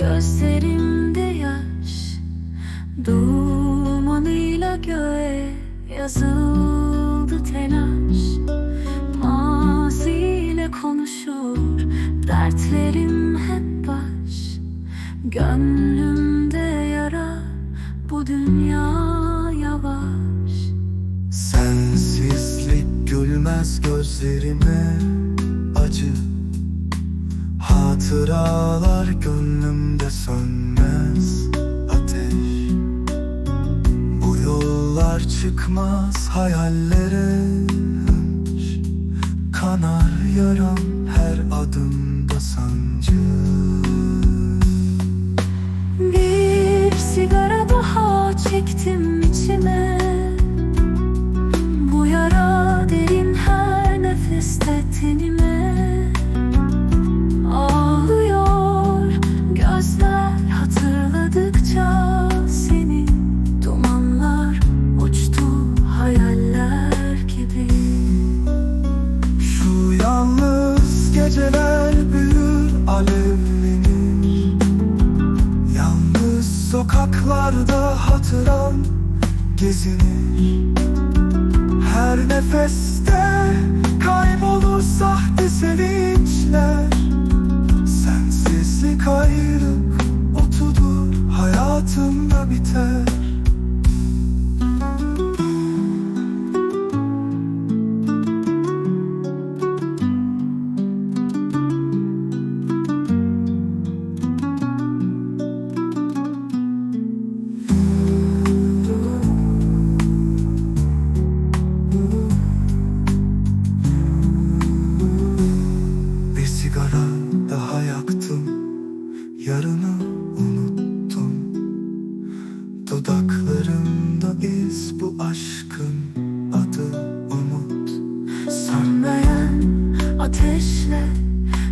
Gözlerimde yaş. Dumanıyla göğe yazıldı telaş. Maziyle konuşur Dertlerim hep baş. Gönlümde yara Bu dünya Hatıralar gönlümde sönmez ateş. Bu yollar çıkmaz hayallere Kanar yaram büyür alevlenir Yalnız sokaklarda hatıran gezinir. Her nefeste kaybolur sahte sevinçler. Sensizlik ayrılık otudur hayatımda biter Yarını unuttum. Dudaklarımda iz bu aşkın adı umut. Sönmeyen ateşle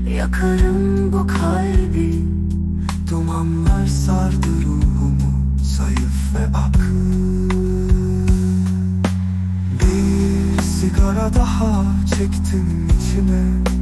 yakarım bu kalbi. Dumanlar sardı ruhumu zayıf ve ak. Bir sigara daha çektim içime